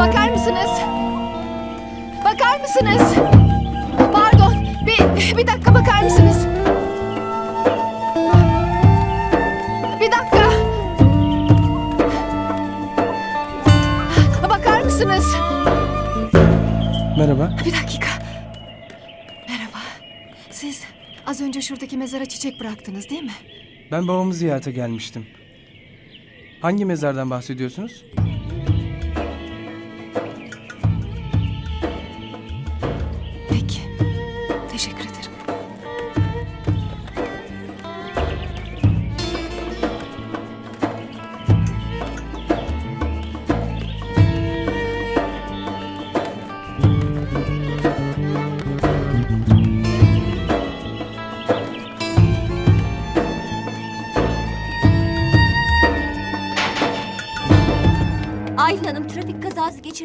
Bakar mısınız? Bakar mısınız? Pardon. Bir, bir dakika bakar mısınız? Bir dakika. Bakar mısınız? Merhaba. Bir dakika. Merhaba. Siz az önce şuradaki mezara çiçek bıraktınız değil mi? Ben babamı ziyarete gelmiştim. Hangi mezardan bahsediyorsunuz?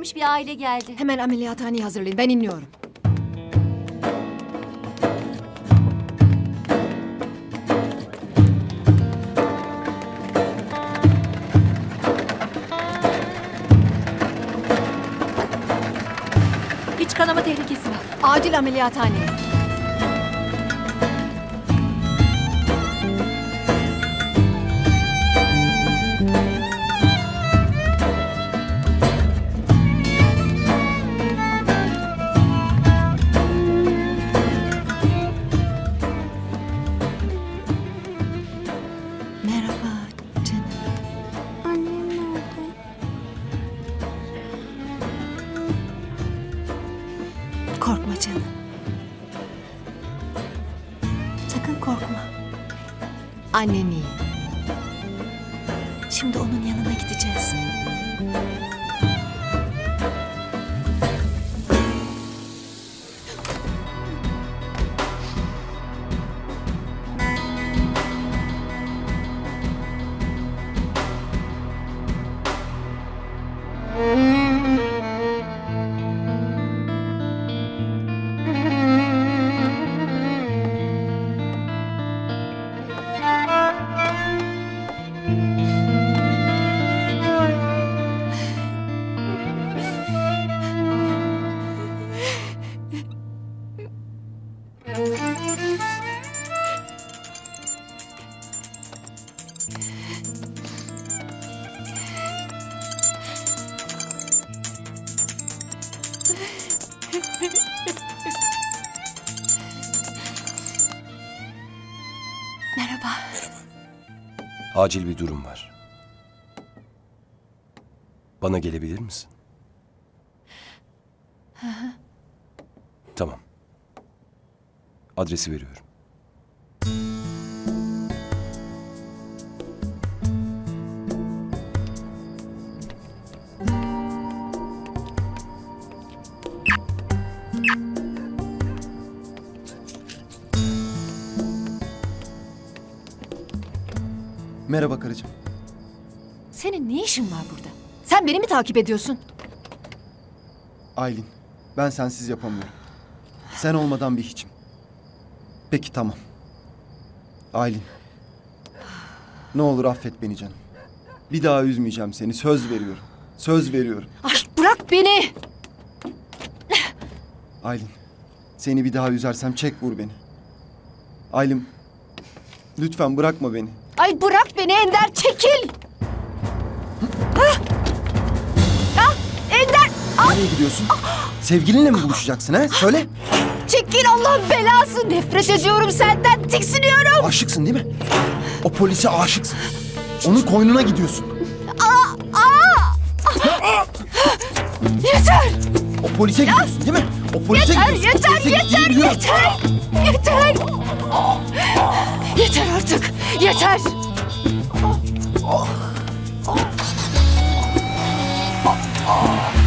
Kazası geçirmiş bir aile geldi. Hemen ameliyathaneyi hazırlayın. Ben iniyorum. İç kanama tehlikesi var. Acil ameliyathaneye. Korkma canım. Sakın korkma. Annen iyi. Şimdi onun yanına gideceğiz. Acil bir durum var. Bana gelebilir misin? Tamam. Adresi veriyorum. Merhaba karıcığım. Senin ne işin var burada? Sen beni mi takip ediyorsun? Aylin, ben sensiz yapamıyorum. Sen olmadan bir hiçim. Peki tamam. Aylin. Ne olur affet beni canım. Bir daha üzmeyeceğim seni. Söz veriyorum. Söz veriyorum. Ay bırak beni. Aylin. Seni bir daha üzersem çek vur beni. Aylin. Lütfen bırakma beni. Ay bırak beni Ender çekil. Ah! Ah, Ender Nereye gidiyorsun? Sevgilinle mi buluşacaksın ha? Söyle. çekil Allah'ın belası. Nefret ediyorum senden tiksiniyorum. Aşıksın değil mi? O polise aşıksın. Onun koynuna gidiyorsun. Yeter. O polise gidiyorsun değil mi? O polise Yeter, gidiyorsun. yeter, O polise yeter, gidiyorum. yeter. Yeter. Yeter artık. Yeter. Oh. Oh. Oh. Oh. Oh.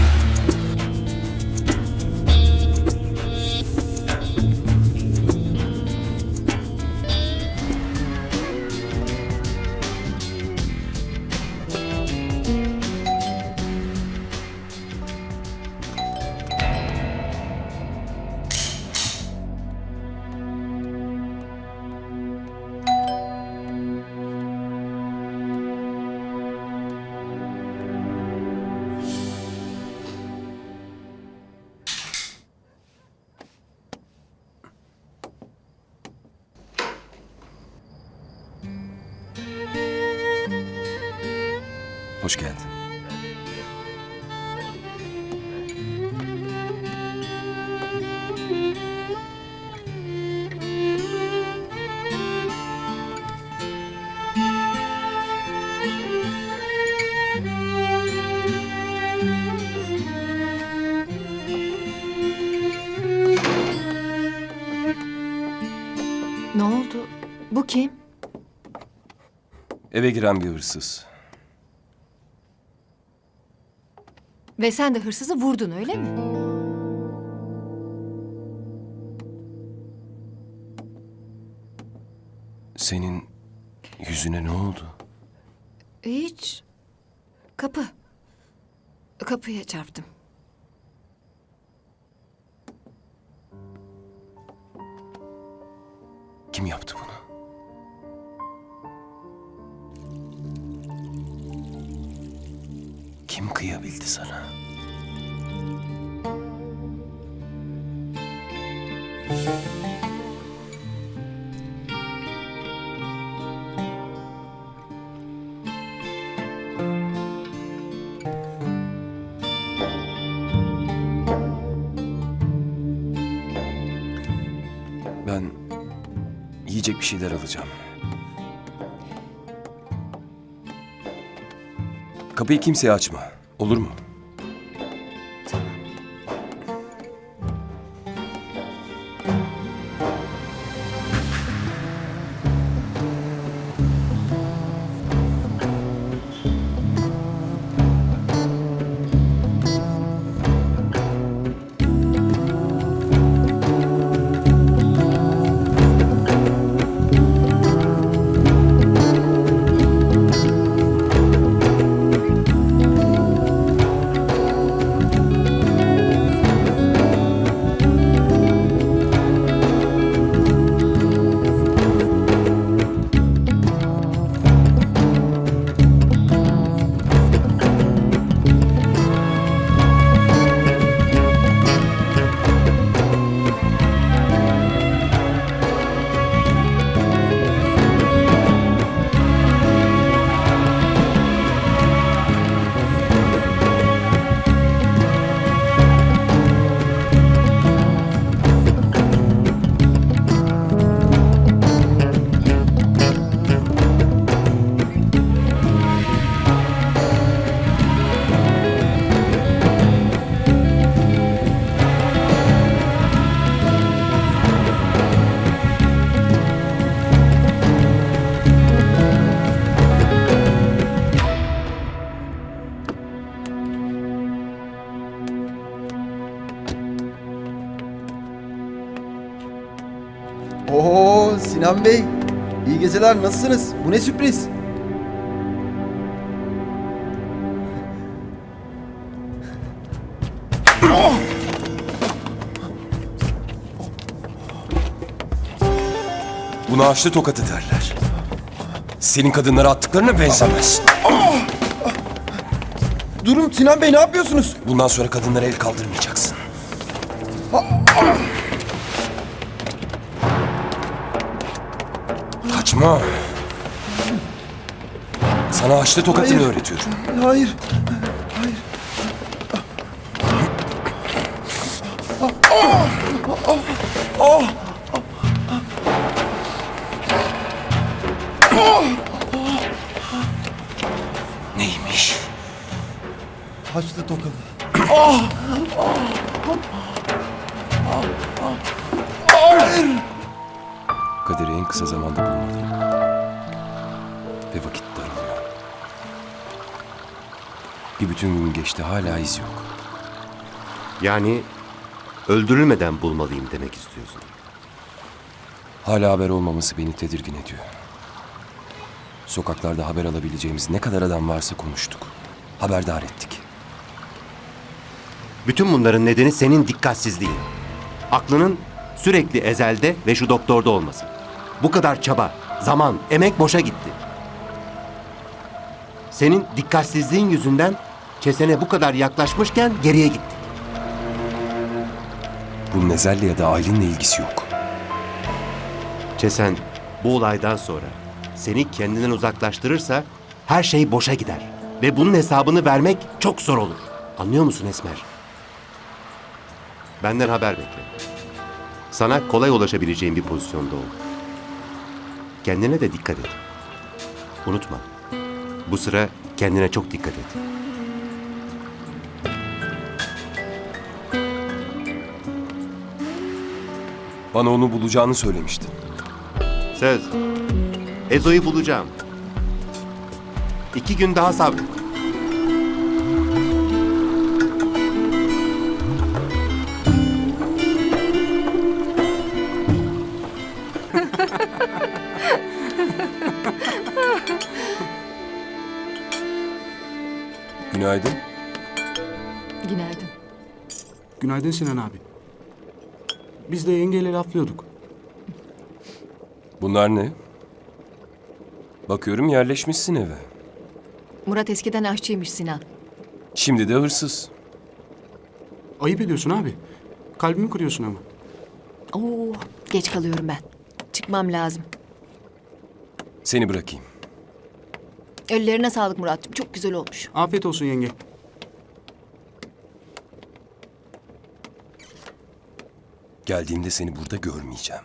Bu kim? Eve giren bir hırsız. Ve sen de hırsızı vurdun öyle mi? Senin yüzüne ne oldu? Hiç. Kapı. Kapıya çarptım. Kim yaptı bunu? Kim kıyabildi sana? Ben yiyecek bir şeyler alacağım. Kapıyı kimseye açma. Olur mu? Sinan Bey. İyi geceler nasılsınız? Bu ne sürpriz? Buna açlı tokatı derler. Senin kadınlara attıklarına benzemez. Durun Sinan Bey ne yapıyorsunuz? Bundan sonra kadınlara el kaldırmayacaksın. Kaçma. Sana açlı tokatını Hayır. öğretiyorum. Hayır. Kader'i en kısa zamanda bulmalıyım. Ve vakit daralıyor. Bir bütün gün geçti hala iz yok. Yani öldürülmeden bulmalıyım demek istiyorsun. Hala haber olmaması beni tedirgin ediyor. Sokaklarda haber alabileceğimiz ne kadar adam varsa konuştuk. Haberdar ettik. Bütün bunların nedeni senin dikkatsizliğin. Aklının sürekli ezelde ve şu doktorda olması. Bu kadar çaba, zaman, emek boşa gitti. Senin dikkatsizliğin yüzünden kesene bu kadar yaklaşmışken geriye gittik. Bunun Ezel'le ya da Aylin'le ilgisi yok. Çesen bu olaydan sonra seni kendinden uzaklaştırırsa her şey boşa gider. Ve bunun hesabını vermek çok zor olur. Anlıyor musun Esmer? Benden haber bekle. Sana kolay ulaşabileceğin bir pozisyonda ol. Kendine de dikkat et. Unutma. Bu sıra kendine çok dikkat et. Bana onu bulacağını söylemiştin. Söz. Ezo'yu bulacağım. İki gün daha sabret. Günaydın Sinan abi. Biz de yengeyle laflıyorduk. Bunlar ne? Bakıyorum yerleşmişsin eve. Murat eskiden aşçıymış Sinan. Şimdi de hırsız. Ayıp ediyorsun abi. Kalbimi kırıyorsun ama. Oo, geç kalıyorum ben. Çıkmam lazım. Seni bırakayım. Ellerine sağlık Murat'cığım. Çok güzel olmuş. Afiyet olsun yenge. Geldiğimde seni burada görmeyeceğim.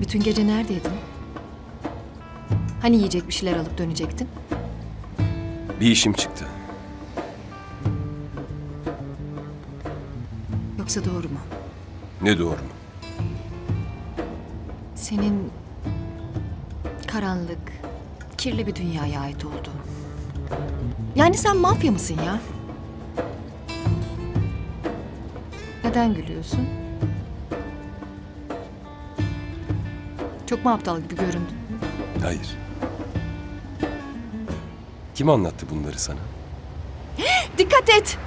Bütün gece neredeydin? Hani yiyecek bir şeyler alıp dönecektin? Bir işim çıktı. Yoksa doğru mu? Ne doğru mu? Senin karanlık, kirli bir dünyaya ait olduğun. Yani sen mafya mısın ya? Neden gülüyorsun? Çok mu aptal gibi göründün? Hayır. Kim anlattı bunları sana? Dikkat et!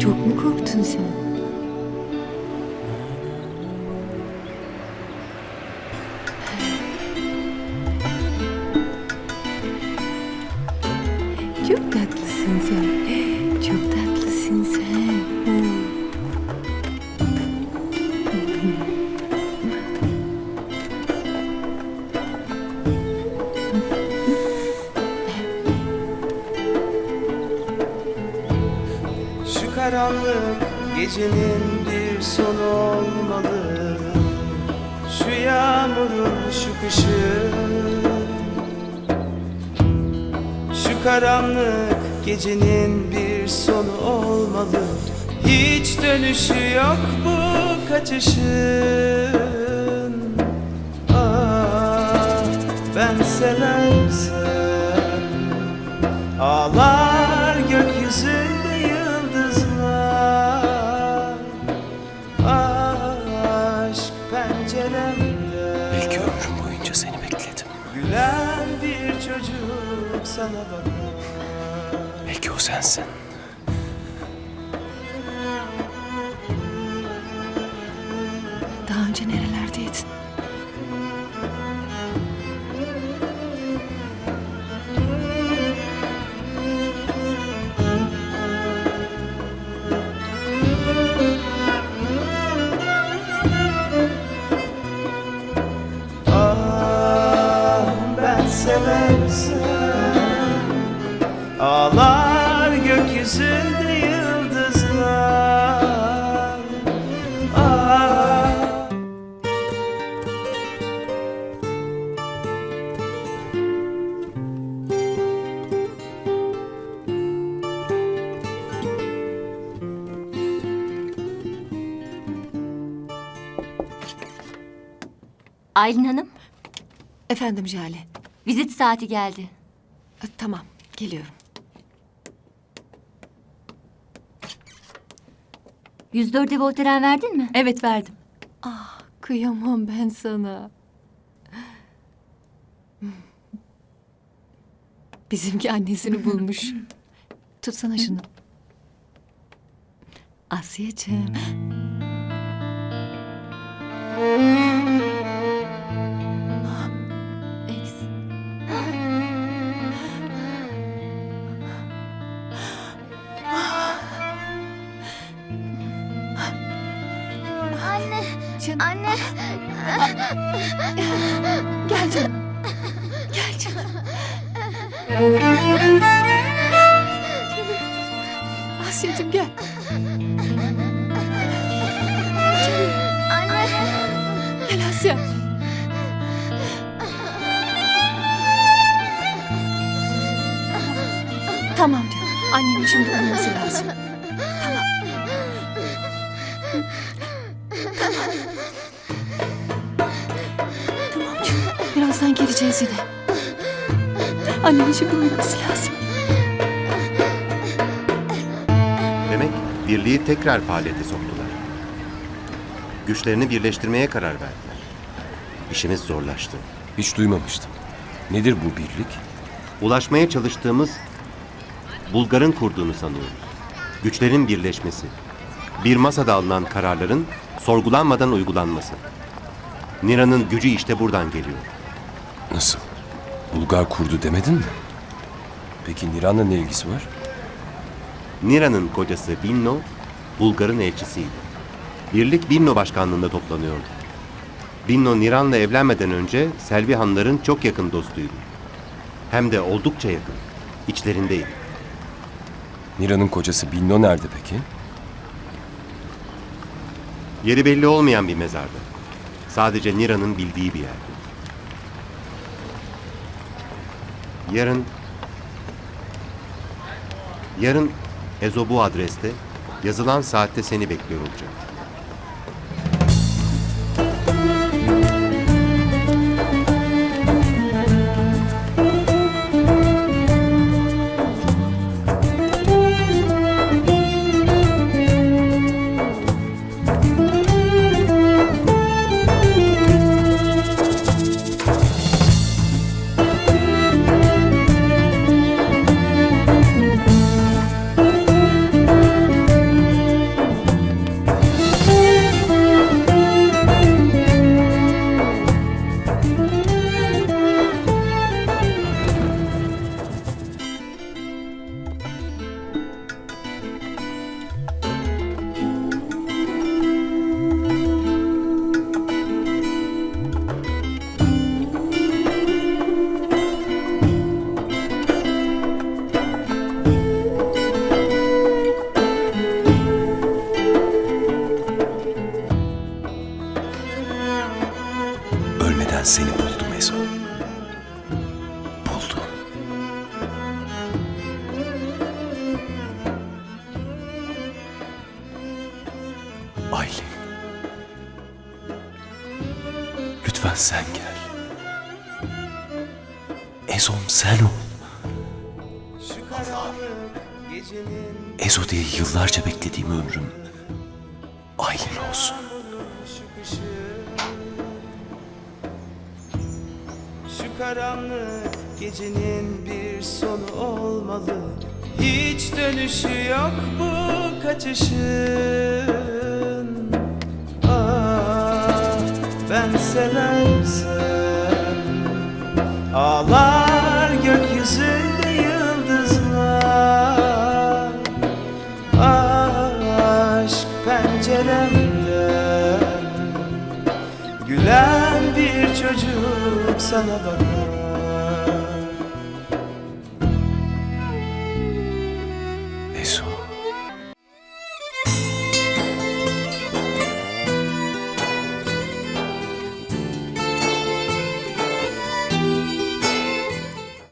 Çok mu korktun sen? Yağmurun şu kışın Şu karanlık gecenin bir sonu olmalı. Hiç dönüşü yok bu kaçışın. Ah ben seversem Ağlar sana bakar Belki o sensin. Aylin Hanım, Efendim Jale. Vizit saati geldi. E, Tamam, geliyorum. 104'e Voltaren verdin mi? Evet verdim. Ah, kıyamam ben sana. Bizimki annesini bulmuş. Tutsana şunu. Asya'cığım. Tamam canım. Annenin şimdi uyuması lazım. Tamam. Tamam. Canım. Birazdan geleceğiz yine. Annenin şimdi uyuması lazım. Demek birliği tekrar faaliyete soktular. Güçlerini birleştirmeye karar verdiler. İşimiz zorlaştı. Hiç duymamıştım. Nedir bu birlik? Ulaşmaya çalıştığımız Bulgar'ın kurduğunu sanıyoruz. Güçlerin birleşmesi. Bir masada alınan kararların sorgulanmadan uygulanması. Nira'nın gücü işte buradan geliyor. Nasıl? Bulgar kurdu demedin mi? Peki Niran'la ne ilgisi var? Nira'nın kocası Binno, Bulgar'ın elçisiydi. Birlik Binno başkanlığında toplanıyordu. Binno Niran'la evlenmeden önce Selvi Hanların çok yakın dostuydu. Hem de oldukça yakın. İçlerindeydi. Niran'ın kocası Binno nerede peki? Yeri belli olmayan bir mezardı. Sadece Nira'nın bildiği bir yerdi. Yarın... Yarın Ezo bu adreste yazılan saatte seni bekliyor olacak. Lütfen sen gel. Ezo'm sen ol. Gecenin Ezo diye yıllarca beklediğim ömrüm Aylin olsun. şu karanlık gecenin bir sonu olmalı Hiç dönüşü yok bu kaçışın Ah ben seversem Ağlar gökyüzünde yıldızlar. Aşk penceremden Gülen bir çocuk sana bakar